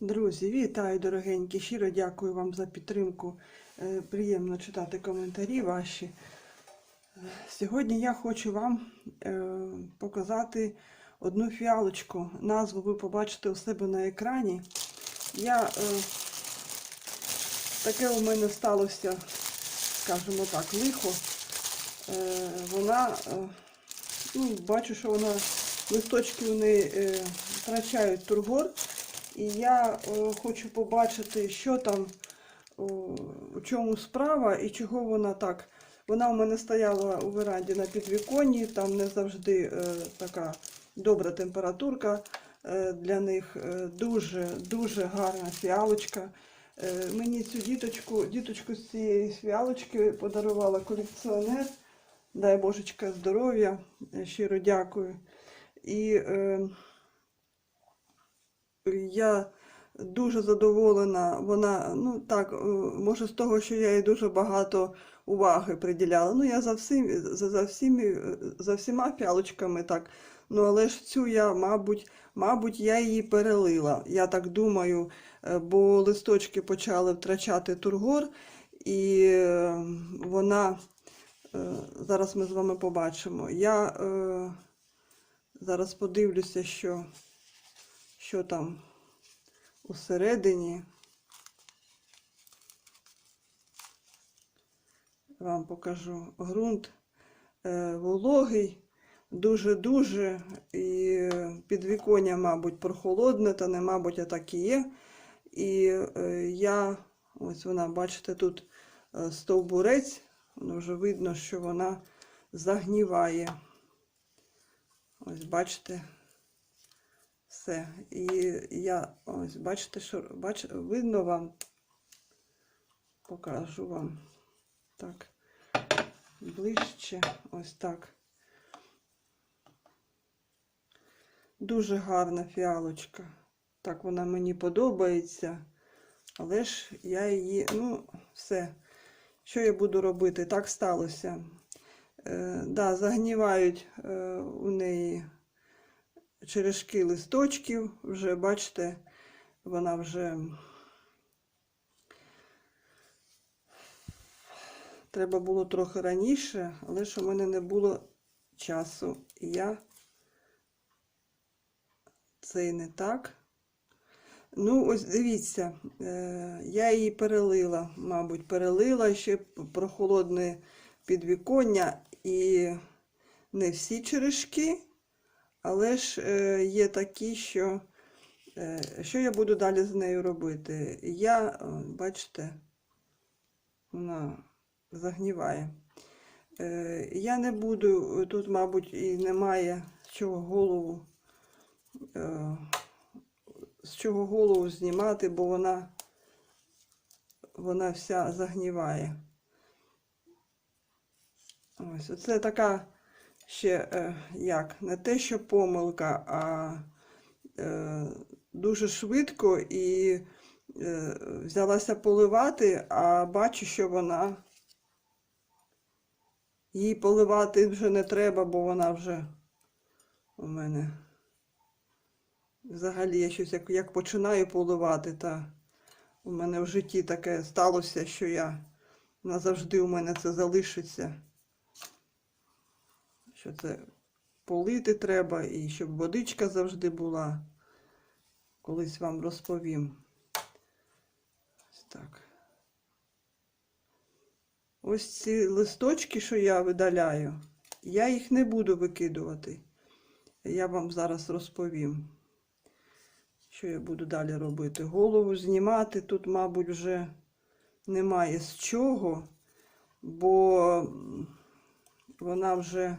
Друзі, вітаю, дорогенькі. Щиро дякую вам за підтримку. Е, Приємно читати коментарі ваші. Е, Сьогодні я хочу вам е, показати одну фіалочку. Назву ви побачите у себе на екрані. Я, таке у мене сталося, скажімо так, лихо. Вона, ну, бачу, що вона листочки у неї втрачають тургор. І я е, хочу побачити, що там, о, у чому справа і чого вона так. Вона у мене стояла у веранді на підвіконні, там не завжди е, така добра температурка е, для них. Е, дуже, дуже гарна фіалочка. Е, мені цю діточку, діточку з цієї фіалочки подарувала колекціонер. Дай Божечка здоров'я, е, щиро дякую. І е, я дуже задоволена. Вона, ну так, е, може з того, що я їй дуже багато уваги приділяла. Ну, я за всім, за, за, всіми, за всіма фіалочками так. Ну, але ж цю я, мабуть, мабуть, я її перелила. Я так думаю, е, бо листочки почали втрачати тургор, і е, вона, е, зараз ми з вами побачимо. Я е, зараз подивлюся, що, що там усередині. Вам покажу ґрунт е, вологий, дуже-дуже, і підвіконня, мабуть, прохолодне, та не, мабуть, а так і є. І е, я, ось вона, бачите, тут е, стовбурець, воно вже видно, що вона загніває. Ось бачите, все. І я ось бачите, що бач, видно вам, покажу вам. Так, ближче, ось так. Дуже гарна фіалочка. Так вона мені подобається. Але ж я її, ну, все. Що я буду робити? Так сталося. Е, да, загнівають е, у неї черешки листочків, вже бачите, вона вже треба було трохи раніше, але ж у мене не було часу. І я це і не так. Ну, ось дивіться, е, я її перелила, мабуть, перелила ще прохолодне підвіконня і не всі черешки. Але ж е, є такі, що е, що я буду далі з нею робити? Я, е, бачите, вона загніває. Я не буду, тут, мабуть, і немає з чого голову, з чого голову знімати, бо вона, вона вся загніває. Ось, оце така ще е, як не те, що помилка, а е, дуже швидко і е, взялася поливати, а бачу, що вона їй поливати вже не треба, бо вона вже у мене взагалі я щось як, як починаю поливати, та у мене в житті таке сталося, що я назавжди у мене це залишиться що це полити треба і щоб водичка завжди була. Колись вам розповім. Ось так. Ось ці листочки, що я видаляю, я їх не буду викидувати. Я вам зараз розповім, що я буду далі робити. Голову знімати тут, мабуть, вже немає з чого, бо вона вже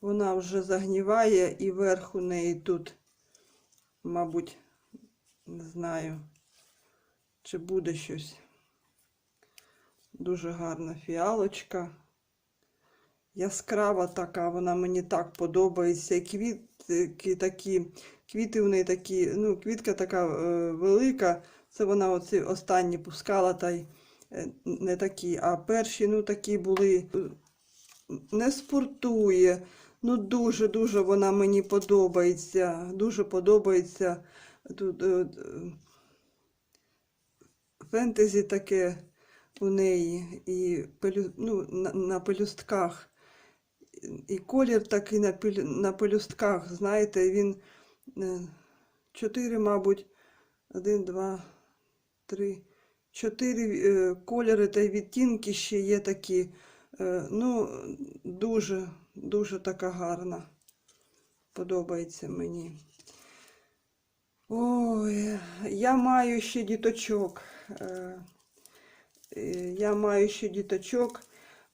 Вона вже загніває і верх у неї тут, мабуть, не знаю, чи буде щось. Дуже гарна фіалочка. Яскрава така, вона мені так подобається. І квіти такі, квіти у неї такі, ну, квітка така е, велика. Це вона оці останні пускала, та й е, не такі. А перші, ну, такі були, не спортує Ну, дуже-дуже вона мені подобається. Дуже подобається. Тут е, фентезі таке у неї, і ну, на, на пелюстках. І колір такий на, на пелюстках, знаєте, він е, чотири, мабуть, один, два, три, чотири е, кольори та відтінки ще є такі. Е, ну, дуже, дуже така гарна. Подобається мені. Ой, я маю ще діточок. Е, е, Я маю ще діточок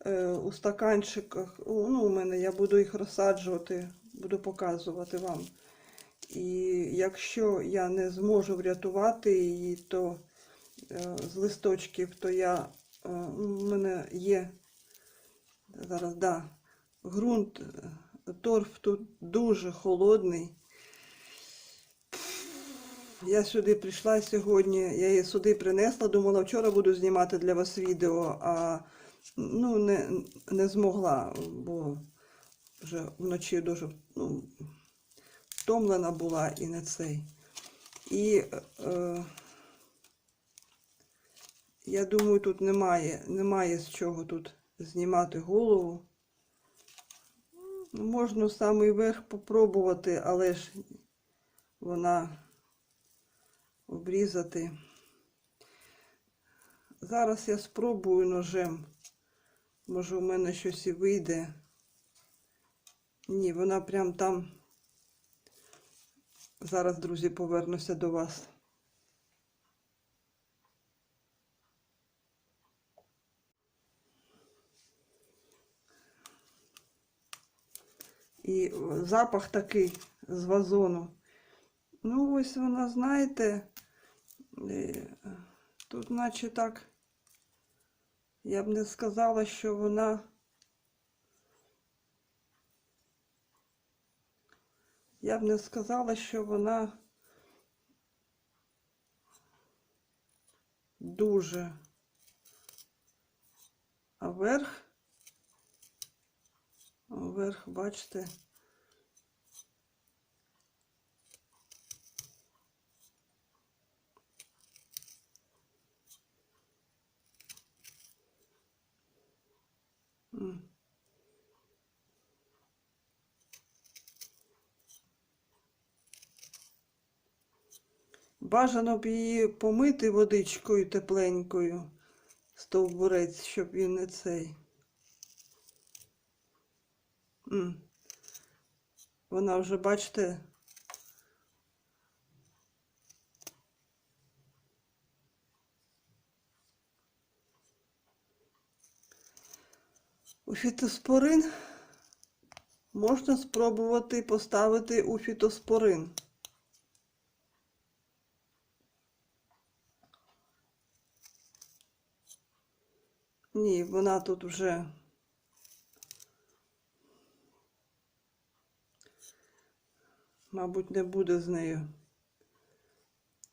е, у стаканчиках. Ну, у мене я буду їх розсаджувати, буду показувати вам. І якщо я не зможу врятувати її, то з листочків, то я у мене є зараз, да, ґрунт, е, торф тут дуже холодний. Я сюди прийшла сьогодні, я її сюди принесла, думала, вчора буду знімати для вас відео, а ну, не, не змогла, бо вже вночі дуже ну, втомлена була і не цей. І е, я думаю, тут немає, немає з чого тут знімати голову. Можна самий верх попробувати, але ж вона обрізати. Зараз я спробую ножем. Може, у мене щось і вийде. Ні, вона прям там. Зараз, друзі, повернуся до вас. І запах такий з вазону. Ну, ось вона, знаєте, е, тут наче так, я б не сказала, що вона я б не сказала, що вона дуже. А верх, верх, бачите, Бажано б її помити водичкою тепленькою, стовбурець, щоб він не цей. Вона вже, бачите, у фітоспорин можна спробувати поставити у фітоспорин. Ні, вона тут вже мабуть, не буде з нею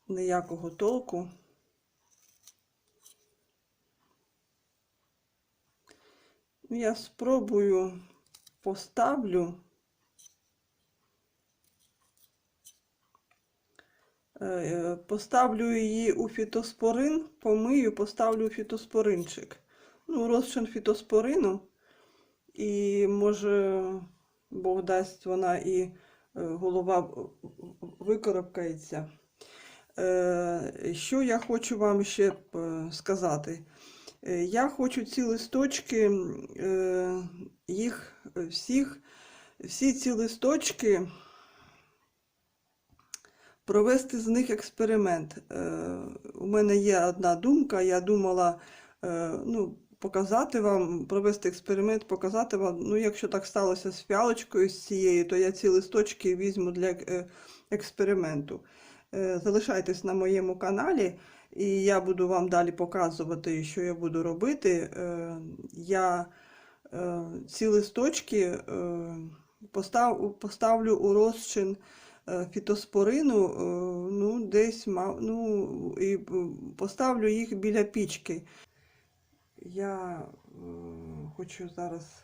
ніякого толку. Ну, Я спробую поставлю. Е, Поставлю її у фітоспорин, помию, поставлю у фітоспоринчик. Ну, розчин фітоспорину. І може Бог дасть вона і е, голова викоробкається. Е, Що я хочу вам ще е, сказати? Е, Я хочу ці листочки, е, їх всіх, всі ці листочки провести з них експеримент. Е, У мене є одна думка, я думала, е, ну, показати вам, провести експеримент, показати вам, ну, якщо так сталося з фіалочкою з цією, то я ці листочки візьму для е, експерименту. Е, Залишайтесь на моєму каналі, і я буду вам далі показувати, що я буду робити. Е, Я ці листочки поставлю у розчин фітоспорину, ну, десь, ну, і поставлю їх біля пічки. Я е, хочу зараз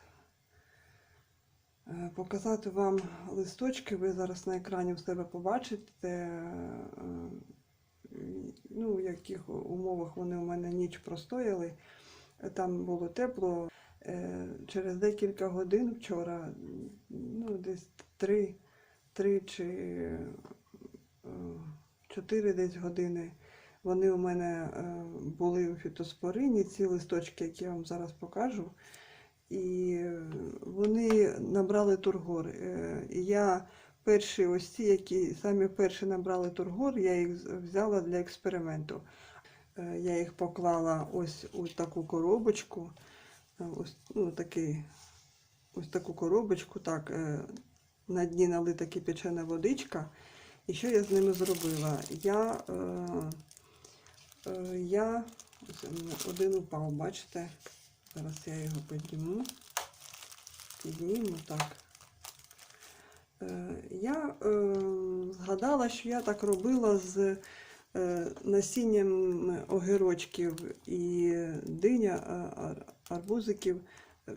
е, показати вам листочки. Ви зараз на екрані в себе побачите, е, ну, в яких умовах вони у мене ніч простояли. Там було тепло. Через декілька годин вчора, ну, десь три, три чи чотири десь години. Вони у мене е, були у фітоспорині, ці листочки, які я вам зараз покажу. І е, вони набрали тургор. Е, І я перші ось ці, які самі перші набрали тургор, я їх взяла для експерименту. Е, Я їх поклала ось у таку коробочку. Е, Ось, ну, такий, ось таку коробочку, так, е, на дні налита кипячена водичка. І що я з ними зробила? Я, е, е, я у мене один упав, бачите? Зараз я його підніму. Підніму так. Е, Я е, згадала, що я так робила з е, насінням огірочків і диня, арбузиків,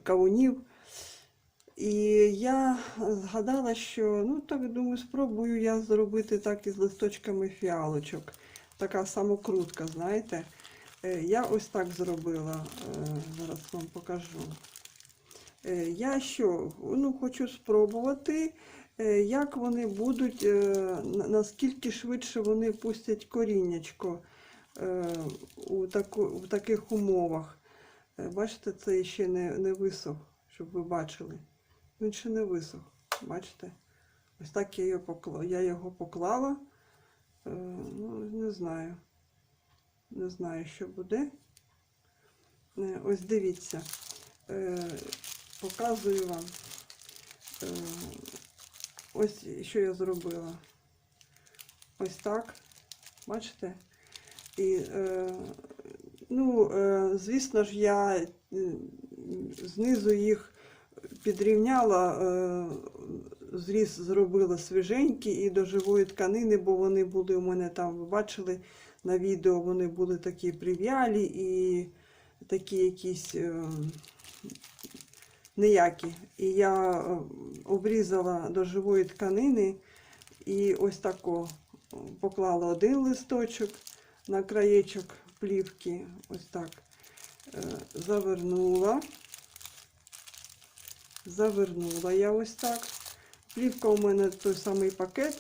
кавунів. І я згадала, що ну так думаю, спробую я зробити так із листочками фіалочок. Така самокрутка, знаєте. Е, Я ось так зробила. Е, Зараз вам покажу. Е, Я що, ну, хочу спробувати, як вони будуть, наскільки швидше вони пустять коріннячко у, таку, у таких умовах. Бачите, це ще не, не висох, щоб ви бачили. Він ще не висох. Бачите? Ось так я його поклала. Я його поклала. Е, Ну, не знаю. Не знаю, що буде. Е, Ось дивіться. Е, Показую вам. Ось що я зробила. Ось так. Бачите? І, ну, звісно ж, я знизу їх підрівняла, зріз зробила свіженькі і до живої тканини, бо вони були у мене там, ви бачили на відео, вони були такі прив'ялі і такі якісь е, ніякі. І я е, обрізала до живої тканини і ось тако поклала один листочок на краєчок плівки, ось так е, завернула. Завернула я ось так. Плівка у мене той самий пакет,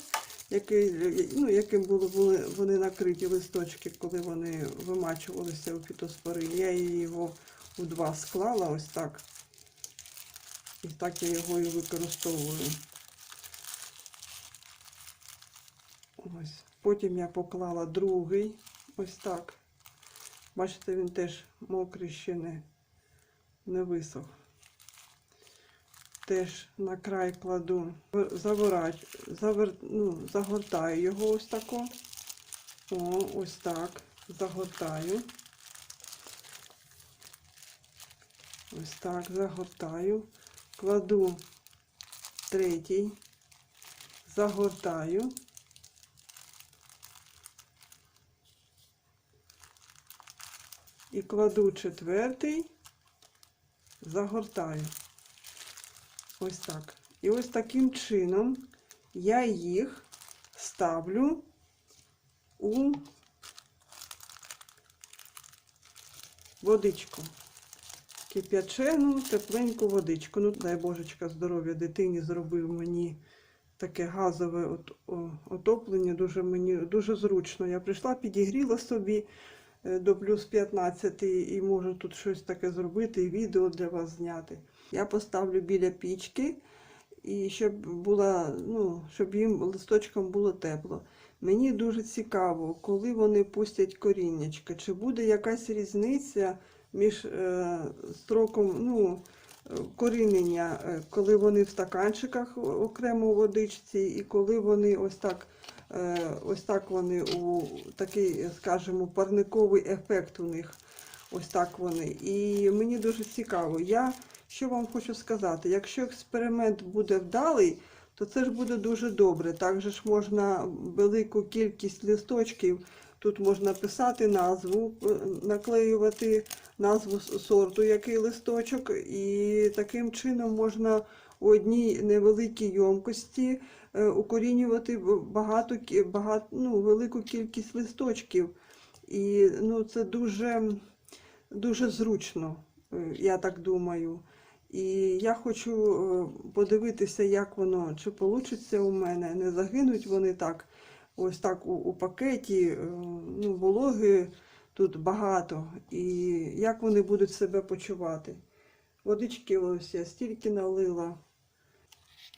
який, ну, яким були, були вони накриті листочки, коли вони вимачувалися у фітоспорині. Я її його у два склала ось так. І так я його і використовую. Ось. Потім я поклала другий, ось так. Бачите, він теж мокрий ще не, не висох. Теж на край кладу, завер, ну, загортаю його ось тако. О, ось так. Загортаю. Ось так, загортаю. Кладу третій, загортаю. І кладу четвертий, загортаю. Ось так. І ось таким чином я їх ставлю у водичку. Кип'ячену, тепленьку водичку. Ну, дай Божечка здоров'я дитині зробив мені таке газове отоплення. Дуже мені дуже зручно. Я прийшла, підігріла собі е, до плюс 15 і можу тут щось таке зробити і відео для вас зняти. Я поставлю біля пічки, і щоб була, ну, щоб їм листочкам було тепло. Мені дуже цікаво, коли вони пустять коріннячка, чи буде якась різниця між е, строком ну, корінення, е, коли вони в стаканчиках окремо у водичці, і коли вони ось так, е, ось так вони у такий, скажімо, парниковий ефект у них. Ось так вони. І мені дуже цікаво. Я що вам хочу сказати? Якщо експеримент буде вдалий, то це ж буде дуже добре. Також ж можна велику кількість листочків. Тут можна писати назву, е, наклеювати назву сорту, який листочок, і таким чином можна у одній невеликій ємкості е, укорінювати багато, багато, ну, велику кількість листочків. І ну, це дуже, дуже зручно, е, я так думаю. І я хочу е, подивитися, як воно, чи вийде у мене. Не загинуть вони так, ось так у, у пакеті, е, ну, вологи тут багато. І як вони будуть себе почувати. Водички ось я стільки налила.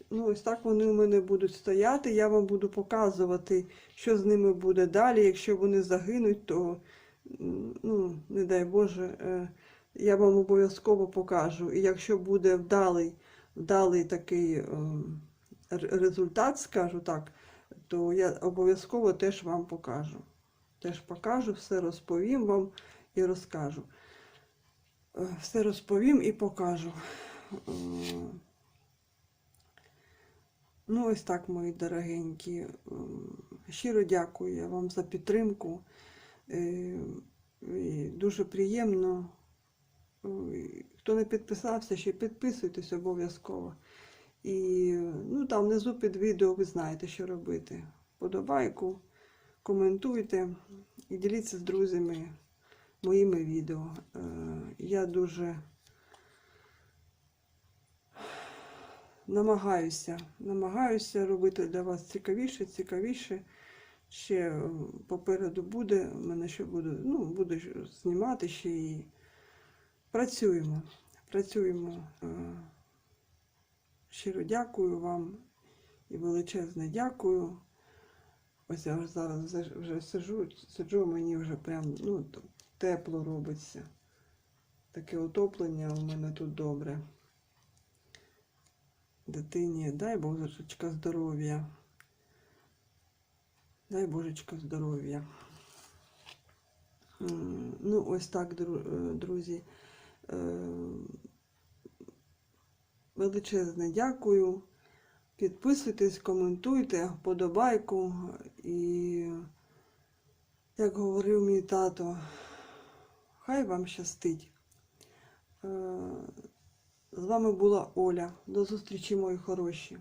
Ну, ось так вони у мене будуть стояти. Я вам буду показувати, що з ними буде далі. Якщо вони загинуть, то, ну, не дай Боже, е, я вам обов'язково покажу. І якщо буде вдалий, вдалий такий е, результат, скажу так, то я обов'язково теж вам покажу. Теж покажу, все розповім вам і розкажу. Е, Все розповім і покажу. Е, Ну, ось так, мої дорогенькі. Щиро дякую я вам за підтримку. І Дуже приємно. Ой, Хто не підписався, ще підписуйтесь обов'язково. І ну, там внизу під відео ви знаєте, що робити. Подобайку, коментуйте і діліться з друзями моїми відео. Е, Я дуже намагаюся, намагаюся робити для вас цікавіше, цікавіше. Ще е, попереду буде, мене ще буду, ну, буду знімати ще і працюємо. Працюємо. Е, Щиро дякую вам і величезне дякую. Ось я вже зараз вже- сиджу, сиджу, мені вже прям ну, тепло робиться. Таке отоплення у мене тут добре. Дитині, дай Божечка здоров'я. Дай Божечка здоров'я. Ну, ось так, е, друзі. Е, Величезне дякую. Підписуйтесь, коментуйте, вподобайку. І, як говорив мій тато, хай вам щастить. Е, З вами була Оля. До зустрічі, мої хороші.